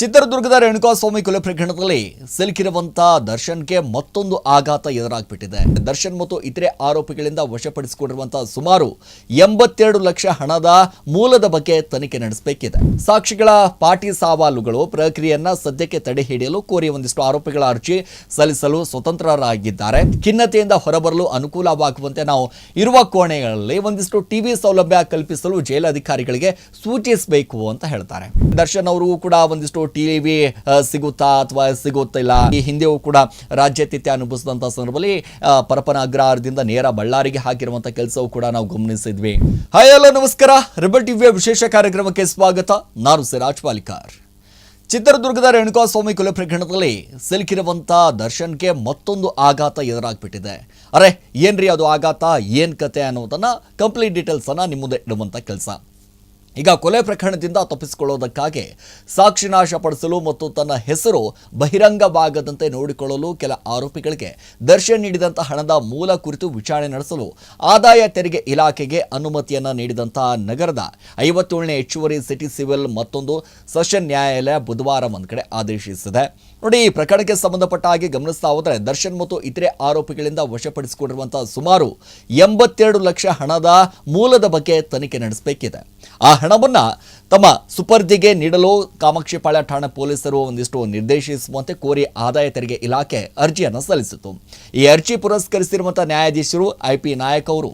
ಚಿತ್ರದುರ್ಗದ ರೇಣುಕಾಸ್ವಾಮಿ ಕೊಲೆ ಪ್ರಕರಣದಲ್ಲಿ ಸಿಲುಕಿರುವಂತಹ ದರ್ಶನ್ಗೆ ಮತ್ತೊಂದು ಆಘಾತ ಎದುರಾಗ್ಬಿಟ್ಟಿದೆ. ದರ್ಶನ್ ಮತ್ತು ಇತರೆ ಆರೋಪಿಗಳಿಂದ ವಶಪಡಿಸಿಕೊಂಡಿರುವಂತಹ ಸುಮಾರು ಎಂಬತ್ತೆರಡು ಲಕ್ಷ ಹಣದ ಮೂಲದ ಬಗ್ಗೆ ತನಿಖೆ ನಡೆಸಬೇಕಿದೆ. ಸಾಕ್ಷಿಗಳ ಪಾಟಿ ಸವಾಲುಗಳು ಪ್ರಕ್ರಿಯೆಯನ್ನ ಸದ್ಯಕ್ಕೆ ತಡೆ ಹಿಡಿಯಲು ಕೋರಿ ಒಂದಿಷ್ಟು ಆರೋಪಿಗಳ ಅರ್ಜಿ ಸಲ್ಲಿಸಲು ಸ್ವತಂತ್ರರಾಗಿದ್ದಾರೆ. ಖಿನ್ನತೆಯಿಂದ ಹೊರಬರಲು ಅನುಕೂಲವಾಗುವಂತೆ ನಾವು ಇರುವ ಕೋಣೆಗಳಲ್ಲಿ ಒಂದಿಷ್ಟು ಟಿವಿ ಸೌಲಭ್ಯ ಕಲ್ಪಿಸಲು ಜೈಲಧಿಕಾರಿಗಳಿಗೆ ಸೂಚಿಸಬೇಕು ಅಂತ ಹೇಳ್ತಾರೆ. ದರ್ಶನ್ ಅವರು ಕೂಡ ಒಂದಿಷ್ಟು ಟಿವಿ ಸಿಗುತ್ತಾ ಅಥವಾ ಸಿಗುತ್ತಿಲ್ಲ ಈ ಹಿಂದೆಯೂ ಕೂಡ ರಾಜ್ಯಾತಿಥ್ಯ ಅನುಭವಿಸಿದಂತಹ ಸಂದರ್ಭದಲ್ಲಿ ಪರಪನ ಅಗ್ರಹಾರದಿಂದ ನೇರ ಬಳ್ಳಾರಿಗೆ ಹಾಕಿರುವಂತಹ ಕೆಲಸವೂ ಕೂಡ ನಾವು ಗಮನಿಸಿದ್ವಿ. ಹಾಯ್ ಹಲೋ ನಮಸ್ಕಾರ. ರಿಬಲ್ ಟಿವಿಯ ವಿಶೇಷ ಕಾರ್ಯಕ್ರಮಕ್ಕೆ ಸ್ವಾಗತ. ನಾನು ಸಿರಾಜ್ ಪಾಲಿಕಾರ್ ಚಿತ್ರದುರ್ಗದ ರೇಣುಕಾಸ್ವಾಮಿ ಕೊಲೆ ಪ್ರಕರಣದಲ್ಲಿ ಸಿಲುಕಿರುವಂತಹ ದರ್ಶನ್ಗೆ ಮತ್ತೊಂದು ಆಘಾತ ಎದುರಾಗ್ಬಿಟ್ಟಿದೆ. ಅರೆ, ಏನ್ರಿ ಅದು ಆಘಾತ? ಏನ್ ಕತೆ ಅನ್ನೋದನ್ನ ಕಂಪ್ಲೀಟ್ ಡೀಟೇಲ್ಸ್ ಅನ್ನ ನಿಮ್ಮ ಮುಂದೆ ಇಡುವಂತ ಕೆಲಸ. ಈಗ ಕೊಲೆ ಪ್ರಕರಣದಿಂದ ತಪ್ಪಿಸಿಕೊಳ್ಳೋದಕ್ಕಾಗಿ ಸಾಕ್ಷಿ ನಾಶಪಡಿಸಲು ಮತ್ತು ತನ್ನ ಹೆಸರು ಬಹಿರಂಗವಾಗದಂತೆ ನೋಡಿಕೊಳ್ಳಲು ಕೆಲ ಆರೋಪಿಗಳಿಗೆ ದರ್ಶನ್ ನೀಡಿದಂಥ ಹಣದ ಮೂಲ ಕುರಿತು ವಿಚಾರಣೆ ನಡೆಸಲು ಆದಾಯ ತೆರಿಗೆ ಇಲಾಖೆಗೆ ಅನುಮತಿಯನ್ನು ನೀಡಿದಂತಹ ನಗರದ ಐವತ್ತೇಳನೇ ಹೆಚ್ಚುವರಿ ಸಿಟಿ ಸಿವಿಲ್ ಮತ್ತೊಂದು ಸೆಷನ್ ನ್ಯಾಯಾಲಯ ಬುಧವಾರ ಒಂದು ಕಡೆ ಆದೇಶಿಸಿದೆ. ನೋಡಿ, ಈ ಪ್ರಕರಣಕ್ಕೆ ಸಂಬಂಧಪಟ್ಟ ಹಾಗೆ ಗಮನಿಸ್ತಾ ಹೋದರೆ ದರ್ಶನ್ ಮತ್ತು ಇತರೆ ಆರೋಪಿಗಳಿಂದ ವಶಪಡಿಸಿಕೊಂಡಿರುವಂತಹ ಸುಮಾರು ಎಂಬತ್ತೆರಡು ಲಕ್ಷ ಹಣದ ಮೂಲದ ಬಗ್ಗೆ ತನಿಖೆ ನಡೆಸಬೇಕಿದೆ. ಆ ಹಣವನ್ನ ತಮ್ಮ ಸುಪರ್ದಿಗೆ ನೀಡಲು ಕಾಮಾಕ್ಷಿಪಾಳ್ಯ ಠಾಣೆ ಪೊಲೀಸರು ಒಂದಿಷ್ಟು ನಿರ್ದೇಶಿಸುವಂತೆ ಕೋರಿ ಆದಾಯ ತೆರಿಗೆ ಇಲಾಖೆ ಅರ್ಜಿಯನ್ನು ಸಲ್ಲಿಸಿತು. ಈ ಅರ್ಜಿ ಪುರಸ್ಕರಿಸಿರುವಂತಹ ನ್ಯಾಯಾಧೀಶರು ಐಪಿ ನಾಯಕ್ ಅವರು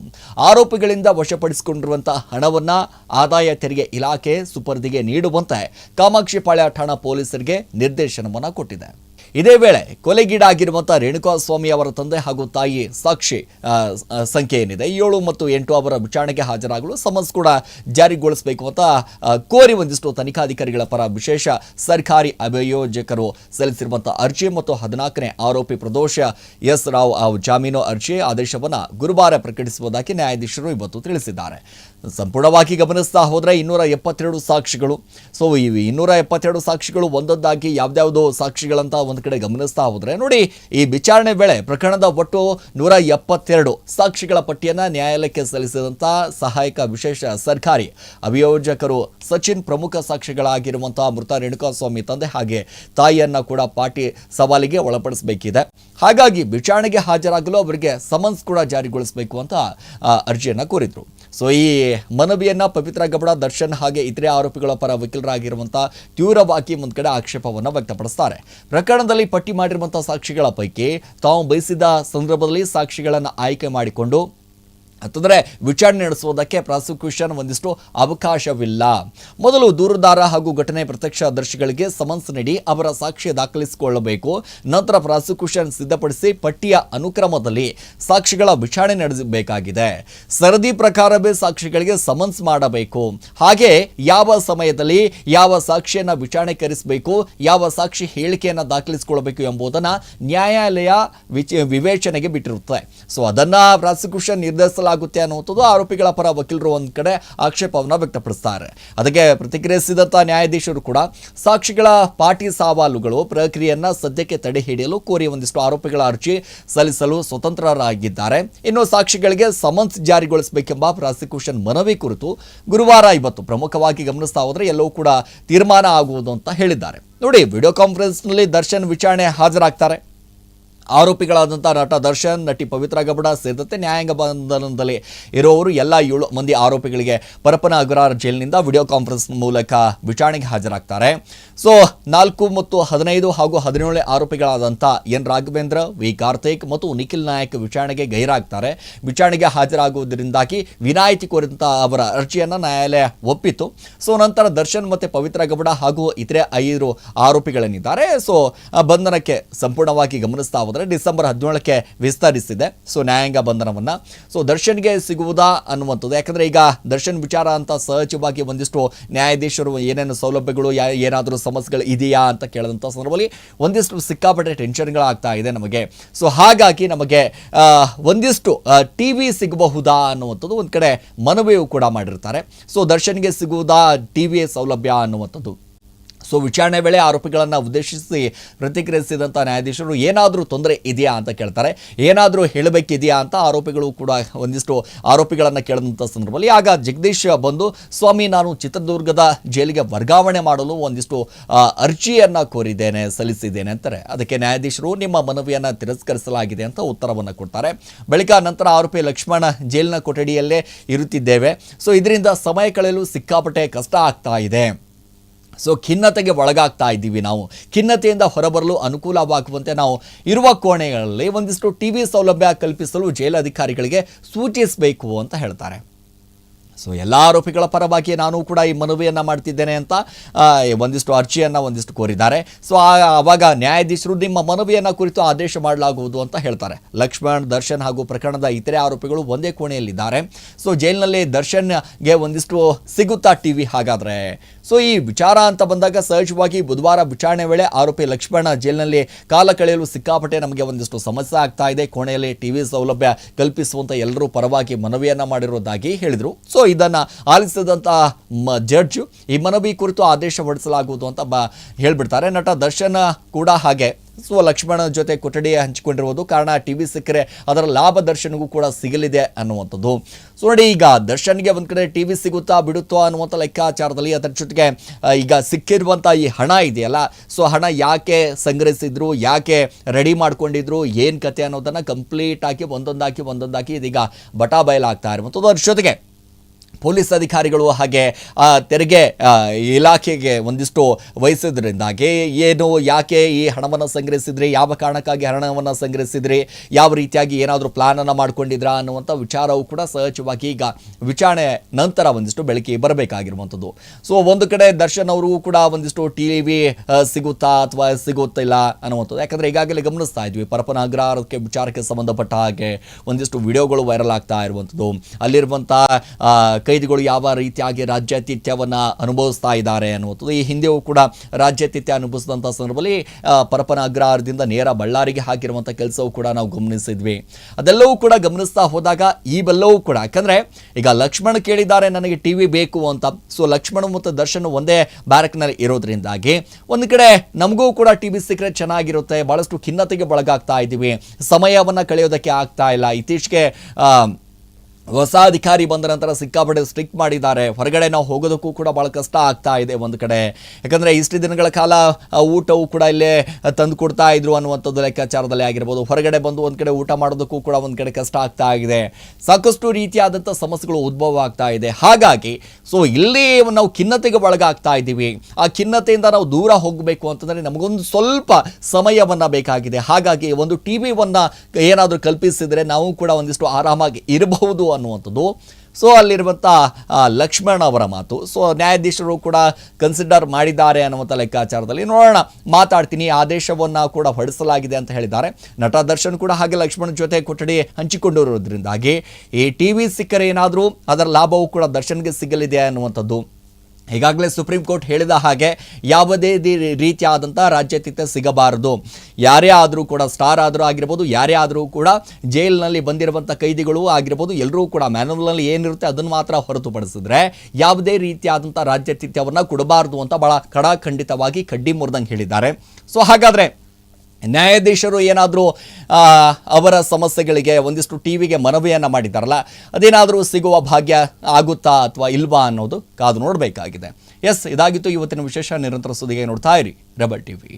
ಆರೋಪಿಗಳಿಂದ ವಶಪಡಿಸಿಕೊಂಡಿರುವಂತಹ ಹಣವನ್ನ ಆದಾಯ ತೆರಿಗೆ ಇಲಾಖೆ ಸುಪರ್ದಿಗೆ ನೀಡುವಂತೆ ಕಾಮಾಕ್ಷಿಪಾಳ್ಯ ಠಾಣಾ ಪೊಲೀಸರಿಗೆ ನಿರ್ದೇಶನವನ್ನು ಕೊಟ್ಟಿದೆ. ಇದೇ ವೇಳೆ ಕೊಲೆಗೀಡಾಗಿರುವಂತಹ ರೇಣುಕಾಸ್ವಾಮಿ ಅವರ ತಂದೆ ಹಾಗೂ ತಾಯಿ ಸಾಕ್ಷಿ ಸಂಖ್ಯೆ ಏನಿದೆ? ಏಳು ಮತ್ತು ಎಂಟು ಅವರ ವಿಚಾರಣೆಗೆ ಹಾಜರಾಗಲು ಸಮನ್ಸ್ ಕೂಡ ಜಾರಿಗೊಳಿಸಬೇಕು ಅಂತ ಕೋರಿ ಒಂದಿಷ್ಟು ತನಿಖಾಧಿಕಾರಿಗಳ ಪರ ವಿಶೇಷ ಸರ್ಕಾರಿ ಅಭಿಯೋಜಕರು ಸಲ್ಲಿಸಿರುವಂತಹ ಅರ್ಜಿ ಮತ್ತು ಹದಿನಾಲ್ಕನೇ ಆರೋಪಿ ಪ್ರದೋಷ ಎಸ್ ರಾವ್ ಜಾಮೀನು ಅರ್ಜಿ ಆದೇಶವನ್ನು ಗುರುವಾರ ಪ್ರಕಟಿಸುವುದಾಗಿ ನ್ಯಾಯಾಧೀಶರು ಇವತ್ತು ತಿಳಿಸಿದ್ದಾರೆ. ಸಂಪೂರ್ಣವಾಗಿ ಗಮನಿಸ್ತಾ ಹೋದರೆ ಇನ್ನೂರ ಎಪ್ಪತ್ತೆರಡು ಸಾಕ್ಷಿಗಳು. ಸೊ ಈ ಇನ್ನೂರ ಎಪ್ಪತ್ತೆರಡು ಸಾಕ್ಷಿಗಳು ಒಂದೊಂದಾಗಿ ಯಾವ್ದ್ಯಾವ್ದು ಸಾಕ್ಷಿಗಳಂತ ಒಂದು ಕಡೆ ಗಮನಿಸ್ತಾ ಹೋದರೆ ನೋಡಿ, ಈ ವಿಚಾರಣೆ ವೇಳೆ ಪ್ರಕರಣದ ಒಟ್ಟು ನೂರ ಎಪ್ಪತ್ತೆರಡು ಸಾಕ್ಷಿಗಳ ಪಟ್ಟಿಯನ್ನು ನ್ಯಾಯಾಲಯಕ್ಕೆ ಸಲ್ಲಿಸಿದಂಥ ಸಹಾಯಕ ವಿಶೇಷ ಸರ್ಕಾರಿ ಅಭಿಯೋಜಕರು ಸಚಿನ್ ಪ್ರಮುಖ ಸಾಕ್ಷಿಗಳಾಗಿರುವಂತಹ ಮೃತ ರೇಣುಕಾಸ್ವಾಮಿ ತಂದೆ ಹಾಗೆ ತಾಯಿಯನ್ನು ಕೂಡ ಪಾಟಿ ಸವಾಲಿಗೆ ಒಳಪಡಿಸಬೇಕಿದೆ. ಹಾಗಾಗಿ ವಿಚಾರಣೆಗೆ ಹಾಜರಾಗಲು ಅವರಿಗೆ ಸಮನ್ಸ್ ಕೂಡ ಜಾರಿಗೊಳಿಸಬೇಕು ಅಂತ ಅರ್ಜಿಯನ್ನು ಕೋರಿದ್ರು. ಸೊ ಈ ಮನವಿಯನ್ನು ಪವಿತ್ರ ಗೌಡ ದರ್ಶನ್ ಹಾಗೆ ಇತರೆ ಆರೋಪಿಗಳ ಪರ ವಕೀಲರಾಗಿರುವಂಥ ತೀವ್ರವಾಗಿ ಮುಂದ್ ಆಕ್ಷೇಪವನ್ನು ಆಕ್ಷೇಪವನ್ನ ವ್ಯಕ್ತಪಡಿಸ್ತಾರೆ. ಪ್ರಕರಣದಲ್ಲಿ ಪಟ್ಟಿ ಮಾಡಿರುವಂಥ ಸಾಕ್ಷಿಗಳ ಪೈಕಿ ತಾವು ಬಯಸಿದ ಸಂದರ್ಭದಲ್ಲಿ ಸಾಕ್ಷಿಗಳನ್ನು ಆಯ್ಕೆ ಮಾಡಿಕೊಂಡು ಅಂತಂದ್ರೆ ವಿಚಾರಣೆ ನಡೆಸುವುದಕ್ಕೆ ಪ್ರಾಸಿಕ್ಯೂಷನ್ ಒಂದಿಷ್ಟು ಅವಕಾಶವಿಲ್ಲ. ಮೊದಲು ದೂರುದಾರ ಹಾಗೂ ಘಟನೆ ಪ್ರತ್ಯಕ್ಷದರ್ಶಿಗಳಿಗೆ ಸಮನ್ಸ್ ನೀಡಿ ಅವರ ಸಾಕ್ಷಿ ದಾಖಲಿಸಿಕೊಳ್ಳಬೇಕು. ನಂತರ ಪ್ರಾಸಿಕ್ಯೂಷನ್ ಸಿದ್ಧಪಡಿಸಿ ಪಟ್ಟಿಯ ಅನುಕ್ರಮದಲ್ಲಿ ಸಾಕ್ಷಿಗಳ ವಿಚಾರಣೆ ನಡೆಸಬೇಕಾಗಿದೆ. ಸರದಿ ಪ್ರಕಾರವೇ ಸಾಕ್ಷಿಗಳಿಗೆ ಸಮನ್ಸ್ ಮಾಡಬೇಕು. ಹಾಗೆ ಯಾವ ಸಮಯದಲ್ಲಿ ಯಾವ ಸಾಕ್ಷಿಯನ್ನ ವಿಚಾರಣೆ ಕರೆಸಬೇಕು ಯಾವ ಸಾಕ್ಷಿ ಹೇಳಿಕೆಯನ್ನು ದಾಖಲಿಸಿಕೊಳ್ಳಬೇಕು ಎಂಬುದನ್ನ ನ್ಯಾಯಾಲಯ ವಿಚ, ವಿವೇಚನೆಗೆ ಬಿಟ್ಟಿರುತ್ತೆ. ಸೊ, ಅದನ್ನು ಪ್ರಾಸಿಕ್ಯೂಷನ್ ನಿರ್ಧರಿಸಲಾಗುತ್ತೆ ಅನ್ನುವಂಥದ್ದು ಆರೋಪಿಗಳ ಪರ ವಕೀಲರು ಒಂದು ಕಡೆ ಆಕ್ಷೇಪವನ್ನು ವ್ಯಕ್ತಪಡಿಸ್ತಾರೆ. ಅದಕ್ಕೆ ಪ್ರತಿಕ್ರಿಯಿಸಿದಂಥ ನ್ಯಾಯಾಧೀಶರು ಕೂಡ ಸಾಕ್ಷಿಗಳ ಪಾಟಿ ಸವಾಲುಗಳು, ಪ್ರಕ್ರಿಯೆಯನ್ನು ಸದ್ಯಕ್ಕೆ ತಡೆ ಹಿಡಿಯಲು ಕೋರಿ ಒಂದಿಷ್ಟು ಆರೋಪಿಗಳ ಅರ್ಜಿ ಸಲ್ಲಿಸಲು ಸ್ವತಂತ್ರರಾಗಿದ್ದಾರೆ. ಇನ್ನು ಸಾಕ್ಷಿಗಳಿಗೆ ಸಮನ್ಸ್ ಜಾರಿಗೊಳಿಸಬೇಕೆಂಬ ಪ್ರಾಸಿಕ್ಯೂಷನ್ ಮನವಿ ಕುರಿತು ಗುರುವಾರ ಇವತ್ತು ಪ್ರಮುಖವಾಗಿ ಗಮನಿಸ್ತಾ ಹೋದರೆ ಎಲ್ಲವೂ ಕೂಡ ತೀರ್ಮಾನ ಆಗುವುದು ಅಂತ ಹೇಳಿದ್ದಾರೆ. ನೋಡಿ, ವಿಡಿಯೋ ಕಾನ್ಫರೆನ್ಸ್ನಲ್ಲಿ ದರ್ಶನ್ ವಿಚಾರಣೆ ಹಾಜರಾಗ್ತಾರೆ. ಆರೋಪಿಗಳಾದಂಥ ನಟ ದರ್ಶನ್, ನಟಿ ಪವಿತ್ರ ಗಬಡ ಸೇರಿದಂತೆ ನ್ಯಾಯಾಂಗ ಬಂಧನದಲ್ಲಿ ಇರುವವರು ಎಲ್ಲ ಏಳು ಮಂದಿ ಆರೋಪಿಗಳಿಗೆ ಪರಪನ ಅಗ್ರಹಾರ ಜೈಲಿನಿಂದ ವಿಡಿಯೋ ಕಾನ್ಫರೆನ್ಸ್ ಮೂಲಕ ವಿಚಾರಣೆಗೆ ಹಾಜರಾಗ್ತಾರೆ. ಸೊ, ನಾಲ್ಕು ಮತ್ತು ಹದಿನೈದು ಹಾಗೂ ಹದಿನೇಳನೇ ಆರೋಪಿಗಳಾದಂಥ ಎನ್ ರಾಘವೇಂದ್ರ, ವಿ ಕಾರ್ತಿಕ್ ಮತ್ತು ನಿಖಿಲ್ ನಾಯಕ್ ವಿಚಾರಣೆಗೆ ಗೈರಾಗ್ತಾರೆ. ವಿಚಾರಣೆಗೆ ಹಾಜರಾಗುವುದರಿಂದಾಗಿ ವಿನಾಯಿತಿ ಕೋರಿದಂಥ ಅವರ ಅರ್ಜಿಯನ್ನು ನ್ಯಾಯಾಲಯ ಒಪ್ಪಿತು ಸೊ, ನಂತರ ದರ್ಶನ್ ಮತ್ತು ಪವಿತ್ರ ಗಬಡ ಹಾಗೂ ಇತರೆ ಐದು ಆರೋಪಿಗಳೇನಿದ್ದಾರೆ. ಸೊ ಬಂಧನಕ್ಕೆ ಸಂಪೂರ್ಣವಾಗಿ ಗಮನಿಸ್ತಾ ಹೋದರೆ ಡಿಸೆಂಬರ್ ಹದಿನೇಳಕ್ಕೆ ವಿಸ್ತರಿಸಿದೆ. ಸೊ, ನ್ಯಾಯಾಂಗ ಬಂಧನವನ್ನು. ಸೊ, ದರ್ಶನ್ಗೆ ಸಿಗುವುದಾ ಅನ್ನುವಂಥದ್ದು. ಯಾಕಂದರೆ ಈಗ ದರ್ಶನ್ ವಿಚಾರ ಅಂತ ಸಹಜವಾಗಿ ಒಂದಿಷ್ಟು ನ್ಯಾಯಾಧೀಶರು ಏನೇನು ಸೌಲಭ್ಯಗಳು, ಯಾ- ಏನಾದರೂ ಸಮಸ್ಯೆಗಳು ಇದೆಯಾ ಅಂತ ಕೇಳಿದಂಥ ಸಂದರ್ಭದಲ್ಲಿ ಒಂದಿಷ್ಟು ಸಿಕ್ಕಾಪಟ್ಟೆ ಟೆನ್ಷನ್ಗಳಾಗ್ತಾ ಇದೆ ನಮಗೆ. ಸೊ, ಹಾಗಾಗಿ ನಮಗೆ ಒಂದಿಷ್ಟು ಟಿ ವಿ ಸಿಗಬಹುದಾ ಅನ್ನುವಂಥದ್ದು ಒಂದು ಕಡೆ ಮನವಿಯು ಕೂಡ ಮಾಡಿರ್ತಾರೆ. ಸೊ, ದರ್ಶನ್ಗೆ ಸಿಗುವುದಾ, ಟಿ ವಿ ಸೌಲಭ್ಯ ಅನ್ನುವಂಥದ್ದು. ಸೊ ವಿಚಾರಣೆ ವೇಳೆ ಆರೋಪಿಗಳನ್ನು ಉದ್ದೇಶಿಸಿ ಪ್ರತಿಕ್ರಿಯಿಸಿದಂಥ ನ್ಯಾಯಾಧೀಶರು, ಏನಾದರೂ ತೊಂದರೆ ಇದೆಯಾ ಅಂತ ಕೇಳ್ತಾರೆ. ಏನಾದರೂ ಹೇಳಬೇಕಿದೆಯಾ ಅಂತ ಆರೋಪಿಗಳು ಕೂಡ ಒಂದಿಷ್ಟು ಆರೋಪಿಗಳನ್ನು ಕೇಳಿದಂಥ ಸಂದರ್ಭದಲ್ಲಿ, ಆಗ ಜಗದೀಶ್ ಬಂದು, ಸ್ವಾಮಿ, ನಾನು ಚಿತ್ರದುರ್ಗದ ಜೈಲಿಗೆ ವರ್ಗಾವಣೆ ಮಾಡಲು ಒಂದಿಷ್ಟು ಅರ್ಜಿಯನ್ನ ಕೋರಿದ್ದೇನೆ, ಸಲ್ಲಿಸಿದ್ದೇನೆ ಅಂತಾರೆ. ಅದಕ್ಕೆ ನ್ಯಾಯಾಧೀಶರು, ನಿಮ್ಮ ಮನವಿಯನ್ನು ತಿರಸ್ಕರಿಸಲಾಗಿದೆ ಅಂತ ಉತ್ತರವನ್ನು ಕೊಡ್ತಾರೆ. ಬಳಿಕ ನಂತರ ಆರೋಪಿ ಲಕ್ಷ್ಮಣ ಜೈಲಿನ ಕೊಠಡಿಯಲ್ಲೇ ಇರುತ್ತಿದ್ದೇವೆ. ಸೊ, ಇದರಿಂದ ಸಮಯ ಕಳೆಯಲು ಸಿಕ್ಕಾಪಟ್ಟೆ ಕಷ್ಟ ಆಗ್ತಾ ಇದೆ. ಸೊ ಖಿನ್ನತೆಗೆ ಒಳಗಾಗ್ತಾ ಇದ್ದೀವಿ ನಾವು. ಖಿನ್ನತೆಯಿಂದ ಹೊರಬರಲು ಅನುಕೂಲವಾಗುವಂತೆ ನಾವು ಇರುವ ಕೋಣೆಗಳಲ್ಲಿ ಒಂದಿಷ್ಟು ಟಿ ವಿ ಸೌಲಭ್ಯ ಕಲ್ಪಿಸಲು ಜೈಲಾಧಿಕಾರಿಗಳಿಗೆ ಸೂಚಿಸಬೇಕು ಅಂತ ಹೇಳ್ತಾರೆ. ಸೊ ಎಲ್ಲ ಆರೋಪಿಗಳ ಪರವಾಗಿ ನಾನು ಕೂಡ ಈ ಮನವಿಯನ್ನು ಮಾಡ್ತಿದ್ದೇನೆ ಅಂತ ಒಂದಿಷ್ಟು ಅರ್ಜಿಯನ್ನು ಒಂದಿಷ್ಟು ಕೋರಿದ್ದಾರೆ. ಸೊ ಆವಾಗ ನ್ಯಾಯಾಧೀಶರು ನಿಮ್ಮ ಮನವಿಯನ್ನು ಕುರಿತು ಆದೇಶ ಮಾಡಲಾಗುವುದು ಅಂತ ಹೇಳ್ತಾರೆ. ಲಕ್ಷ್ಮಣ್, ದರ್ಶನ್ ಹಾಗೂ ಪ್ರಕರಣದ ಇತರೆ ಆರೋಪಿಗಳು ಒಂದೇ ಕೋಣೆಯಲ್ಲಿದ್ದಾರೆ. ಸೊ ಜೈಲಿನಲ್ಲಿ ದರ್ಶನ್ಗೆ ಒಂದಿಷ್ಟು ಸಿಗುತ್ತಾ ಟಿ ವಿ ಹಾಗಾದರೆ? ಸೊ ಈ ವಿಚಾರ ಅಂತ ಬಂದಾಗ ಸಹಜವಾಗಿ ಬುಧವಾರ ವಿಚಾರಣೆ ವೇಳೆ ಆರೋಪಿ ಲಕ್ಷ್ಮಣ ಜೈಲಿನಲ್ಲಿ ಕಾಲ ಕಳೆಯಲು ಸಿಕ್ಕಾಪಟ್ಟೆ ನಮಗೆ ಒಂದಿಷ್ಟು ಸಮಸ್ಯೆ ಆಗ್ತಾ ಇದೆ. ಕೋಣೆಯಲ್ಲಿ ಟಿವಿ ಸೌಲಭ್ಯ ಕಲ್ಪಿಸುವಂತ ಎಲ್ಲರೂ ಪರವಾಗಿ ಮನವಿಯನ್ನ ಮಾಡಿರೋದಾಗಿ ಹೇಳಿದರು. ಸೊ ಇದನ್ನ ಆಲಿಸಿದಂತ ಮ- ಜಡ್ಜು ಈ ಮನವಿ ಕುರಿತು ಆದೇಶ ಹೊರಡಿಸಲಾಗುವುದು ಅಂತ ಬ ಹೇಳ್ಬಿಡ್ತಾರೆ. ನಟ ದರ್ಶನ್ ಕೂಡ ಹಾಗೆ. ಸೊ, ಲಕ್ಷ್ಮಣ ಜೊತೆ ಕೊಠಡಿ ಹಂಚಿಕೊಂಡಿರುವುದು ಕಾರಣ ಟಿ ವಿ ಸಿಕ್ಕರೆ ಅದರ ಲಾಭ ದರ್ಶನ್ಗೂ ಕೂಡ ಸಿಗಲಿದೆ ಅನ್ನುವಂಥದ್ದು. ಸೊ, ನೋಡಿ, ಈಗ ದರ್ಶನ್ಗೆ ಒಂದು ಕಡೆ ಟಿ ವಿ ಸಿಗುತ್ತಾ ಬಿಡುತ್ತೋ ಅನ್ನುವಂಥ ಲೆಕ್ಕಾಚಾರದಲ್ಲಿ ಅದರ ಜೊತೆಗೆ ಈಗ ಸಿಕ್ಕಿರುವಂಥ ಈ ಹಣ ಇದೆಯಲ್ಲ, ಸೊ, ಹಣ ಯಾಕೆ ಸಂಗ್ರಹಿಸಿದ್ರು, ಯಾಕೆ ರೆಡಿ ಮಾಡ್ಕೊಂಡಿದ್ರು, ಏನು ಕತೆ ಅನ್ನೋದನ್ನು ಕಂಪ್ಲೀಟ್ ಆಗಿ ಒಂದೊಂದಾಕಿ ಒಂದೊಂದಾಕಿ ಇದೀಗ ಬಟಾ ಬಯಲಾಗ್ತಾ ಇರುವಂಥದ್ದು. ಅದ್ರ ಜೊತೆಗೆ ಪೊಲೀಸ್ ಅಧಿಕಾರಿಗಳು ಹಾಗೆ ತೆರಿಗೆ ಇಲಾಖೆಗೆ ಒಂದಿಷ್ಟು ವಹಿಸಿದ್ರಿಂದಾಗಿ ಏನು, ಯಾಕೆ ಈ ಹಣವನ್ನು ಸಂಗ್ರಹಿಸಿದ್ರಿ? ಯಾವ ಕಾರಣಕ್ಕಾಗಿ ಹಣವನ್ನು ಸಂಗ್ರಹಿಸಿದ್ರಿ? ಯಾವ ರೀತಿಯಾಗಿ ಏನಾದರೂ ಪ್ಲಾನನ್ನು ಮಾಡ್ಕೊಂಡಿದ್ರಾ ಅನ್ನುವಂಥ ವಿಚಾರವು ಕೂಡ ಸಹಜವಾಗಿ ಈಗ ವಿಚಾರಣೆ ನಂತರ ಒಂದಿಷ್ಟು ಬೆಳಕಿಗೆ ಬರಬೇಕಾಗಿರುವಂಥದ್ದು. ಸೊ, ಒಂದು ಕಡೆ ದರ್ಶನ್ ಅವರು ಕೂಡ ಒಂದಿಷ್ಟು ಟಿ ವಿ ಸಿಗುತ್ತಾ ಅಥವಾ ಸಿಗುತ್ತಿಲ್ಲ ಅನ್ನುವಂಥದ್ದು. ಯಾಕಂದರೆ ಈಗಾಗಲೇ ಗಮನಿಸ್ತಾ ಇದ್ವಿ, ಪರಪನ ಅಗ್ರಹಾರಕ್ಕೆ ವಿಚಾರಕ್ಕೆ ಸಂಬಂಧಪಟ್ಟ ಹಾಗೆ ಒಂದಿಷ್ಟು ವಿಡಿಯೋಗಳು ವೈರಲ್ ಆಗ್ತಾ ಇರುವಂಥದ್ದು. ಅಲ್ಲಿರುವಂಥ ಕೈದಿಗಳು ಯಾವ ರೀತಿಯಾಗಿ ರಾಜ್ಯಾತಿಥ್ಯವನ್ನು ಅನುಭವಿಸ್ತಾ ಇದ್ದಾರೆ ಅನ್ನುವಂಥದ್ದು. ಈ ಹಿಂದೆಯೂ ಕೂಡ ರಾಜ್ಯಾತಿಥ್ಯ ಅನುಭವಿಸಿದಂಥ ಸಂದರ್ಭದಲ್ಲಿ ಪರಪನ ಅಗ್ರಹಾರದಿಂದ ನೇರ ಬಳ್ಳಾರಿಗೆ ಹಾಕಿರುವಂಥ ಕೆಲಸವೂ ಕೂಡ ನಾವು ಗಮನಿಸಿದ್ವಿ. ಅದೆಲ್ಲವೂ ಕೂಡ ಗಮನಿಸ್ತಾ ಹೋದಾಗ ಈ ಬೆಲ್ಲವೂ ಕೂಡ, ಯಾಕಂದರೆ ಈಗ ಲಕ್ಷ್ಮಣ್ ಕೇಳಿದ್ದಾರೆ, ನನಗೆ ಟಿ ವಿ ಬೇಕು ಅಂತ. ಸೊ, ಲಕ್ಷ್ಮಣ ಮತ್ತು ದರ್ಶನ್ ಒಂದೇ ಬ್ಯಾರಕ್ನಲ್ಲಿ ಇರೋದ್ರಿಂದಾಗಿ ಒಂದು ಕಡೆ ನಮಗೂ ಕೂಡ ಟಿ ವಿ ಸಿಕ್ಕರೆ ಚೆನ್ನಾಗಿರುತ್ತೆ ಭಾಳಷ್ಟು ಖಿನ್ನತೆಗೆ ಒಳಗಾಗ್ತಾ ಇದ್ದೀವಿ, ಸಮಯವನ್ನು ಕಳೆಯೋದಕ್ಕೆ ಆಗ್ತಾ ಇಲ್ಲ. ಇತ್ತೀಚೆಗೆ ಹೊಸ ಅಧಿಕಾರಿ ಬಂದ ನಂತರ ಸಿಕ್ಕಾಪಟ್ಟೆ ಸ್ಟ್ರಿಕ್ಟ್ ಮಾಡಿದ್ದಾರೆ. ಹೊರಗಡೆ ನಾವು ಹೋಗೋದಕ್ಕೂ ಕೂಡ ಭಾಳ ಕಷ್ಟ ಆಗ್ತಾ ಇದೆ ಒಂದು ಕಡೆ. ಯಾಕಂದರೆ ಇಷ್ಟು ದಿನಗಳ ಕಾಲ ಊಟವು ಕೂಡ ಇಲ್ಲೇ ತಂದು ಕೊಡ್ತಾ ಇದ್ರು ಅನ್ನುವಂಥದ್ದು ಲೆಕ್ಕಾಚಾರದಲ್ಲಿ ಆಗಿರ್ಬೋದು. ಹೊರಗಡೆ ಬಂದು ಒಂದು ಕಡೆ ಊಟ ಮಾಡೋದಕ್ಕೂ ಕೂಡ ಒಂದು ಕಡೆ ಕಷ್ಟ ಆಗ್ತಾ ಇದೆ. ಸಾಕಷ್ಟು ರೀತಿಯಾದಂಥ ಸಮಸ್ಯೆಗಳು ಉದ್ಭವ ಆಗ್ತಾ ಇದೆ. ಹಾಗಾಗಿ, ಸೊ ಇಲ್ಲಿ ನಾವು ಖಿನ್ನತೆಗೆ ಒಳಗಾಗ್ತಾ ಇದ್ದೀವಿ. ಆ ಖಿನ್ನತೆಯಿಂದ ನಾವು ದೂರ ಹೋಗಬೇಕು ಅಂತಂದರೆ ನಮಗೊಂದು ಸ್ವಲ್ಪ ಸಮಯವನ್ನು ಬೇಕಾಗಿದೆ. ಹಾಗಾಗಿ ಒಂದು ಟಿ ವಿವನ್ನು ಏನಾದರೂ ಕಲ್ಪಿಸಿದರೆ ನಾವು ಕೂಡ ಒಂದಿಷ್ಟು ಆರಾಮಾಗಿ ಇರಬಹುದು ಅನ್ನುವಂಥದ್ದು. ಸೊ ಅಲ್ಲಿರುವಂಥ ಲಕ್ಷ್ಮಣ ಅವರ ಮಾತು. ಸೊ ನ್ಯಾಯಾಧೀಶರು ಕೂಡ ಕನ್ಸಿಡರ್ ಮಾಡಿದ್ದಾರೆ ಅನ್ನುವಂಥ ಲೆಕ್ಕಾಚಾರದಲ್ಲಿ. ನೋಡೋಣ, ಮಾತಾಡ್ತೀನಿ, ಆದೇಶವನ್ನು ಕೂಡ ಹೊರಡಿಸಲಾಗಿದೆ ಅಂತ ಹೇಳಿದ್ದಾರೆ. ನಟ ದರ್ಶನ್ ಕೂಡ ಹಾಗೆ ಲಕ್ಷ್ಮಣ ಜೊತೆ ಕೊಠಡಿ ಹಂಚಿಕೊಂಡಿರೋದ್ರಿಂದಾಗಿ, ಈ ಟಿ ವಿ ಸಿಕ್ಕರೆ ಏನಾದರೂ ಅದರ ಲಾಭವೂ ಕೂಡ ದರ್ಶನ್ಗೆ ಸಿಗಲಿದೆ ಅನ್ನುವಂಥದ್ದು. ಈಗಾಗಲೇ ಸುಪ್ರೀಂ ಕೋರ್ಟ್ ಹೇಳಿದ ಹಾಗೆ ಯಾವುದೇ ರೀತಿಯಾದಂಥ ರಾಜ್ಯಾತಿಥ್ಯ ಸಿಗಬಾರದು. ಯಾರೇ ಆದರೂ ಕೂಡ ಸ್ಟಾರ್ ಆದರೂ ಆಗಿರ್ಬೋದು, ಯಾರೇ ಆದರೂ ಕೂಡ ಜೈಲಿನಲ್ಲಿ ಬಂದಿರುವಂಥ ಕೈದಿಗಳು ಆಗಿರ್ಬೋದು ಎಲ್ಲರೂ ಕೂಡ ಮ್ಯಾನುವಲ್ನಲ್ಲಿ ಏನಿರುತ್ತೆ ಅದನ್ನು ಮಾತ್ರ ಹೊರತುಪಡಿಸಿದ್ರೆ ಯಾವುದೇ ರೀತಿಯಾದಂಥ ರಾಜ್ಯಾತಿಥ್ಯವನ್ನು ಕೊಡಬಾರದು ಅಂತ ಭಾಳ ಕಡಾಖಂಡಿತವಾಗಿ ಕಡ್ಡಿ ಮುರಿದಂಗೆ ಹೇಳಿದ್ದಾರೆ. ಸೊ ಹಾಗಾದರೆ ನ್ಯಾಯಾಧೀಶರು ಏನಾದರೂ ಅವರ ಸಮಸ್ಯೆಗಳಿಗೆ ಒಂದಿಷ್ಟು ಟಿ ವಿಗೆ ಮನವಿಯನ್ನು ಮಾಡಿದ್ದಾರಲ್ಲ, ಅದೇನಾದರೂ ಸಿಗುವ ಭಾಗ್ಯ ಆಗುತ್ತಾ ಅಥವಾ ಇಲ್ವಾ ಅನ್ನೋದು ಕಾದು ನೋಡಬೇಕಾಗಿದೆ. ಎಸ್, ಇದಾಗಿತ್ತು ಇವತ್ತಿನ ವಿಶೇಷ ನಿರಂತರ ಸುದ್ದಿಗೆ ನೋಡ್ತಾ ಇರಿ, ರೆಬಲ್ ಟಿವಿ